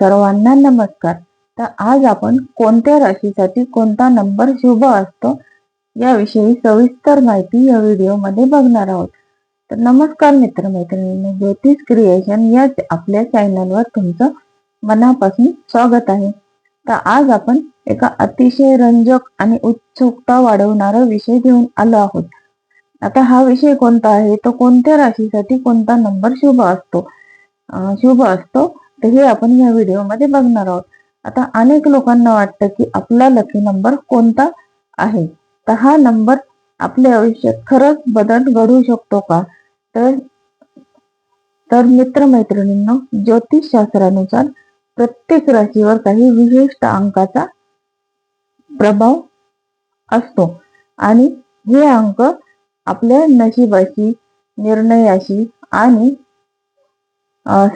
सर्वांना नमस्कार. तर आज आपण कोणत्या राशीसाठी कोणता नंबर शुभ असतो याविषयी सविस्तर माहिती या व्हिडिओमध्ये बघणार आहोत. तर नमस्कार मित्रमैत्रिणींनो ज्योतिष क्रिएशन या आपल्या चॅनलवर तुमचं मनापासून स्वागत आहे. तर आज आपण एका अतिशय रंजक आणि उत्सुकता वाढवणारा विषय घेऊन आलो आहोत. आता हा विषय कोणता आहे? तो कोणत्या राशीसाठी कोणता नंबर शुभ असतो? शुभ असतो तर हे आपण या व्हिडिओमध्ये बघणार आहोत. आता अनेक लोकांना वाटतं की आपला लकी नंबर कोणता आहे? तर हा नंबर आपल्या आयुष्यात खरंच बदल घडू शकतो का? तर तर मित्रमैत्रिणींनो ज्योतिष शास्त्रानुसार प्रत्येक राशीवर काही विशिष्ट अंकाचा प्रभाव असतो. आणि हे अंक आपल्या नशिबाशी निर्णयाशी आणि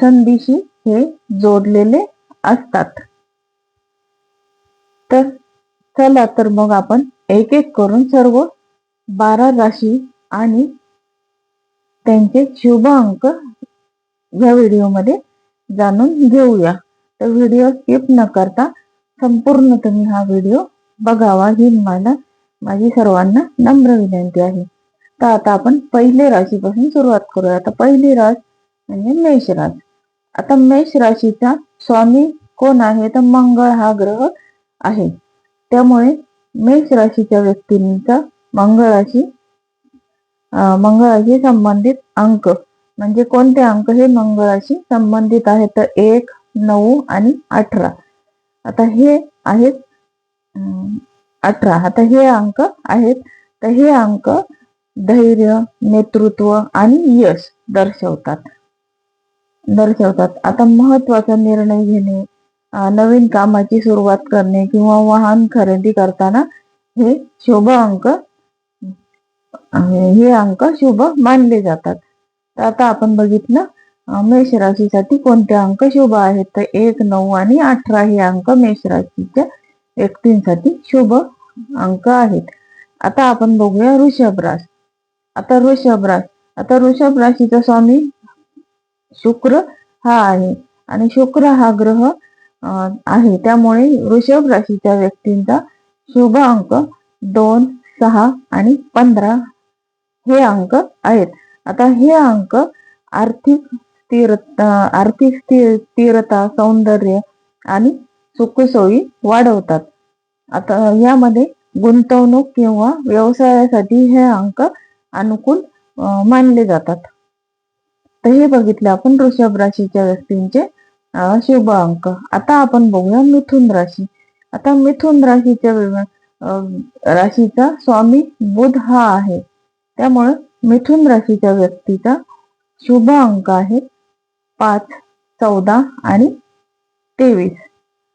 संधीशी हे जोडलेले असतात. तर चला तर मग आपण एक एक करून सर्व बारा राशी आणि त्यांचे शुभ अंक या व्हिडिओमध्ये जाणून घेऊया. तर व्हिडिओ स्किप न करता संपूर्ण तुम्ही हा व्हिडिओ बघावा ही मला माझी सर्वांना नम्र विनंती आहे. तर आता आपण पहिल्या राशीपासून सुरुवात करूया. आता पहिली रास म्हणजे मेष रास आता मेष राशीचा स्वामी कोण आहे? तर मंगळ हा ग्रह आहे. त्यामुळे मेष राशीच्या व्यक्तींचा मंगळाशी मंगळाशी संबंधित अंक. म्हणजे कोणते अंक? हे मंगळाशी संबंधित आहेत. तर एक नऊ आणि अठरा. आता हे आहेत अठरा. आता हे अंक आहेत. तर हे अंक धैर्य नेतृत्व आणि यश दर्शवतात. दर्शवतात आता महत्त्वाचा निर्णय घेणे नवीन कामाची सुरुवात करणे किंवा वाहन खरेदी करताना हे शुभ अंक हे अंक शुभ मानले जातात. तर आता आपण बघितलं मेष राशीसाठी कोणते अंक शुभ आहेत? तर एक नऊ आणि अठरा हे अंक मेष राशीच्या व्यक्तींसाठी शुभ अंक आहेत. आता आपण बघूया वृषभ रास आता वृषभ रास आता वृषभ राशीचा स्वामी शुक्र हा आहे. आणि शुक्र हा ग्रह आहे. त्यामुळे वृषभ राशीच्या व्यक्तींचा शुभ अंक दोन सहा आणि पंधरा हे अंक आहेत. आता हे अंक आर्थिक स्थिरता आर्थिक स्थिर स्थिरता सौंदर्य आणि सुखसोयी वाढवतात. आता यामध्ये गुंतवणूक किंवा व्यवसायासाठी हे अंक अनुकूल मानले जातात. तर हे बघितलं आपण वृषभ राशीच्या व्यक्तींचे शुभ अंक. आता आपण बघूया मिथुन राशी. आता मिथुन राशीच्या राशीचा स्वामी बुध हा आहे. त्यामुळे मिथुन राशीच्या व्यक्तीचा शुभ अंक आहे पाच चौदा आणि तेवीस.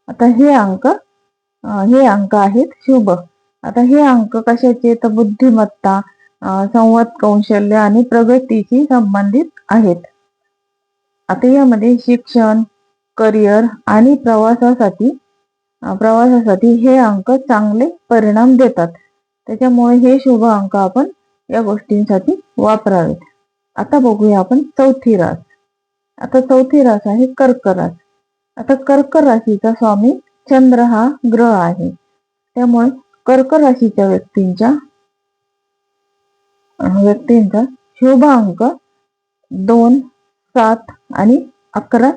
आता हे अंक हे अंक आहेत शुभ. आता हे अंक कशाचे? तर बुद्धिमत्ता संवाद कौशल्य आणि प्रगतीशी संबंधित आहेत. आता यामध्ये शिक्षण करिअर आणि प्रवासासाठी प्रवासासाठी हे अंक चांगले परिणाम देतात. त्याच्यामुळे हे शुभ अंक आपण या गोष्टींसाठी वापरावेत. आता बघूया आपण चौथी रास. आता चौथी रास आहे कर्क रास. आता कर्क राशीचा स्वामी चंद्र हा ग्रह आहे. त्यामुळे कर्क राशीच्या व्यक्तींच्या व्यक्तींचा शुभ अंक दोन सात आणि अकरा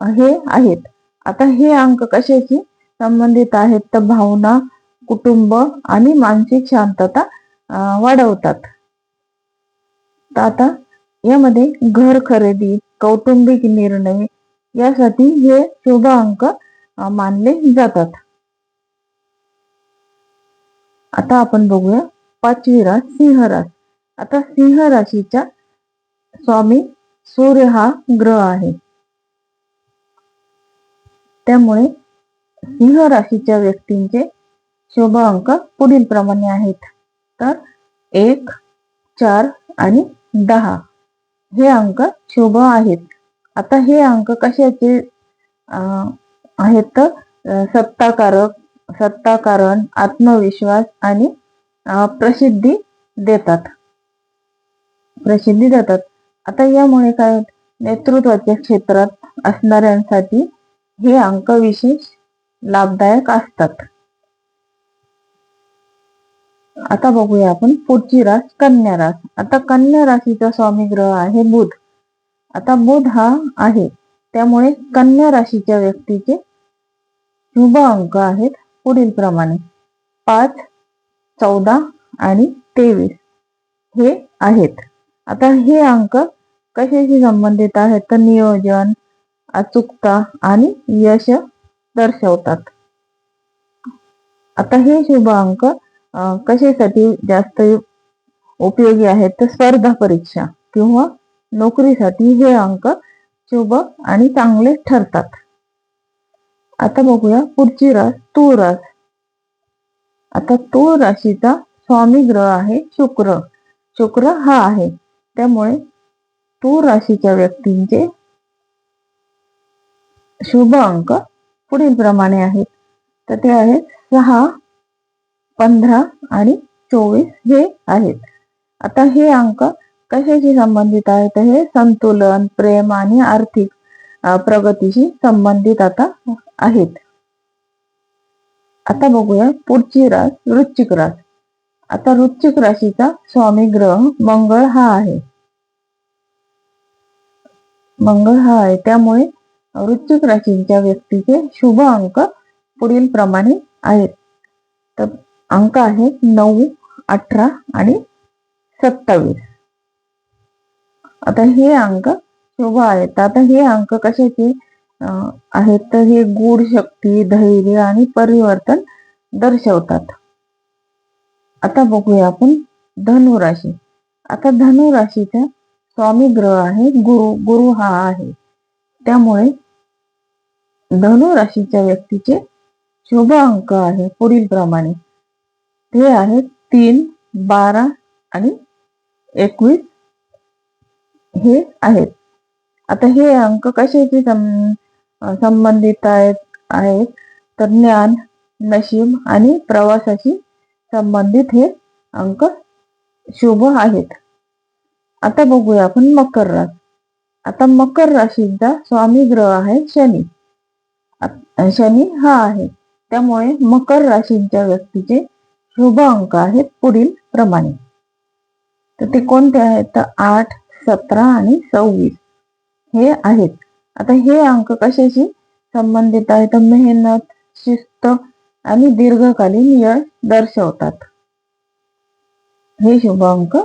हे आहेत. आता हे अंक कशाशी संबंधित आहेत? तर भावना कुटुंब आणि मानसिक शांतता वाढवतात. तर आता यामध्ये घर खरेदी कौटुंबिक निर्णय यासाठी हे शुभ अंक मानले जातात. आता आपण बघूया पाचवी रास सिंह रास आता सिंह राशीच्या स्वामी सूर्य हा ग्रह आहे. त्यामुळे सिंह राशीच्या व्यक्तींचे शुभ अंक पुढील प्रमाणे आहेत. तर एक चार आणि दहा हे अंक शुभ आहेत. आता हे अंक कशाचे अं, आहेत तर सत्ताकारक सत्ताकारण आत्मविश्वास आणि प्रसिद्धी देतात. प्रसिद्धी देतात. आता यामुळे काय नेतृत्वाच्या क्षेत्रात असणाऱ्यांसाठी हे अंक विशेष लाभदायक असतात. आता बघूया आपण पुढची रास कन्या रास आता कन्या राशीचा स्वामी ग्रह आहे बुध. आता बुध हा आहे. त्यामुळे कन्या राशीच्या व्यक्तीचे शुभ अंक आहेत पुढील प्रमाणे. पाच चौदा आणि तेवीस हे आहेत. आता हे अंक कशाशी संबंधित आहेत? तर नियोजन अचूकता आणि यश दर्शवतात. आता हे शुभ अंक कशासाठी जास्त उपयोगी आहेत? तर स्पर्धा परीक्षा किंवा नोकरीसाठी हे अंक शुभ आणि चांगले ठरतात. आता बघूया पुढची रास तूळ रास आता तूळ राशीचा स्वामी ग्रह आहे शुक्र. शुक्र हा आहे. त्यामुळे तूर राशीच्या व्यक्तींचे शुभ अंक पुढील प्रमाणे आहेत. तर ते आहेत सहा पंधरा आणि चोवीस हे आहेत. आता हे अंक कशाशी संबंधित आहेत? हे संतुलन प्रेम आणि आर्थिक प्रगतीशी संबंधित आता आहेत. आता बघूया पुढची रास वृश्चिक रास. आता वृश्चिक राशीचा स्वामी ग्रह मंगळ हा आहे. मंगळ हा आहे. त्यामुळे वृश्चिक राशींच्या व्यक्तीचे शुभ अंक पुढील प्रमाणे आहेत. तर अंक आहेत नऊ अठरा आणि सत्तावीस. आता हे अंक शुभ आहेत. आता हे अंक कशाचे? आहेत. तर हे गूढ शक्ती धैर्य आणि परिवर्तन दर्शवतात. आता बघूया आपण धनुराशी आता धनुराशीच्या स्वामी ग्रह आहे गुरु गुरु हा आहे. त्यामुळे धनुराशीच्या व्यक्तीचे शुभ अंक आहे पुढील प्रमाणे ते आहेत तीन बारा आणि एकवीस. हे आहेत. आता हे अंक कशाशी संबंधित आहेत? आहेत तर ज्ञान नशीब आणि प्रवासाशी संबंधित हे अंक शुभ आहेत. आता बघूया आपण मकर रास आता मकर राशीचा स्वामी ग्रह आहे शनी. शनी हा आहे. त्यामुळे मकर राशीच्या व्यक्तीचे शुभ अंक आहेत पुढील प्रमाणे. तर ते कोणते आहेत? तर आठ सतरा आणि सव्वीस हे आहेत. आता हे अंक कशाशी संबंधित आहेत? तर मेहनत शिस्त आणि दीर्घकालीन यश दर्शवतात. हे शुभ अंक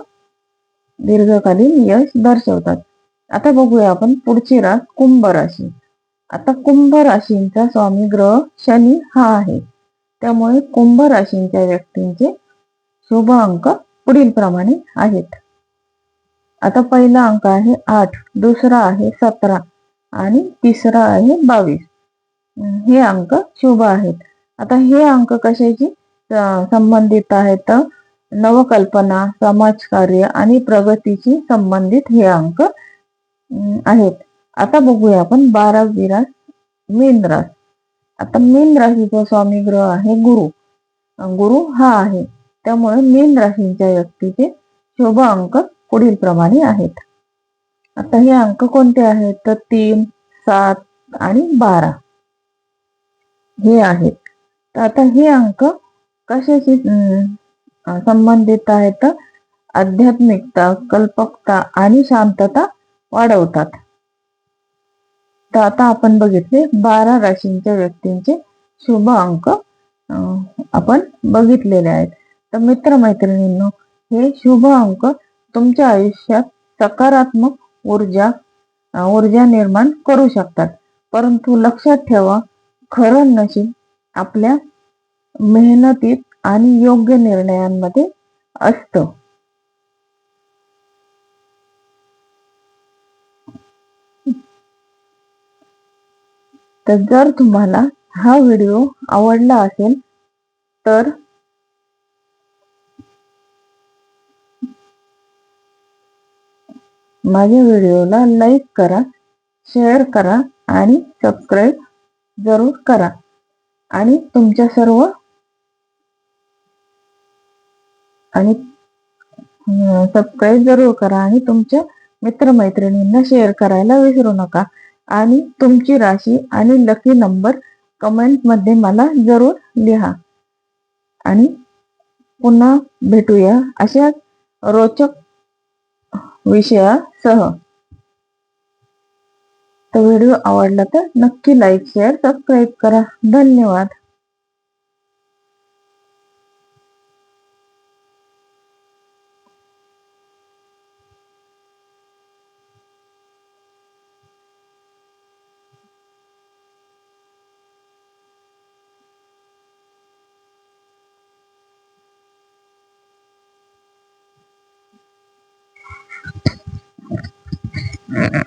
दीर्घकालीन यश दर्शवतात. आता बघूया आपण पुढची रास कुंभ राशी. आता कुंभ राशींचा स्वामी ग्रह शनी हा आहे. त्यामुळे कुंभ राशींच्या व्यक्तींचे शुभ अंक पुढील प्रमाणे आहेत. आता पहिला अंक आहे आठ दुसरा आहे सतरा आणि तिसरा आहे बावीस. हे अंक शुभ आहेत. आता हे अंक कशाची? संबंधित आहेत? नवकल्पना समाजकार्य आणि प्रगतीशी संबंधित हे अंक आहेत. आता बघूया आपण बारा विरास मीन रास. आता मीन राशीचा स्वामी ग्रह आहे गुरु. गुरु हा आहे. त्यामुळे मीन राशींच्या व्यक्तीचे शुभ अंक पुढील प्रमाणे आहेत. आता हे अंक कोणते आहेत? तर तीन सात आणि बारा. हे आहेत. तर आता हे अंक कशाशी संबंधित आहेत. आध्यात्मिकता कल्पकता आणि शांतता वाढवतात. तर आता आपण बघितले बारा राशींच्या व्यक्तींचे शुभ अंक आपण बघितलेले आहेत. तर मित्रमैत्रिणींनो हे शुभ अंक तुमच्या आयुष्यात सकारात्मक ऊर्जा ऊर्जा निर्माण करू शकतात. परंतु लक्षात ठेवा खरं नशीब आपल्या मेहनतीत आणि योग्य निर्णयांमध्ये असत. तर जर तुम्हाला हा व्हिडिओ आवडला असेल तर माझ्या व्हिडिओला लाईक करा शेअर करा आणि सबस्क्राईब जरूर करा. आणि तुमच्या सर्व आणि सबस्क्राईब जरूर करा आणि तुमच्या मित्रमैत्रिणींना शेअर करायला विसरू नका. आणि तुमची राशी आणि लकी नंबर कमेंटमध्ये मला जरूर लिहा. आणि पुन्हा भेटूया अशा रोचक विषयासह. तर व्हिडिओ आवडला तर नक्की लाईक शेअर सबस्क्राईब करा. धन्यवाद. Mm-mm.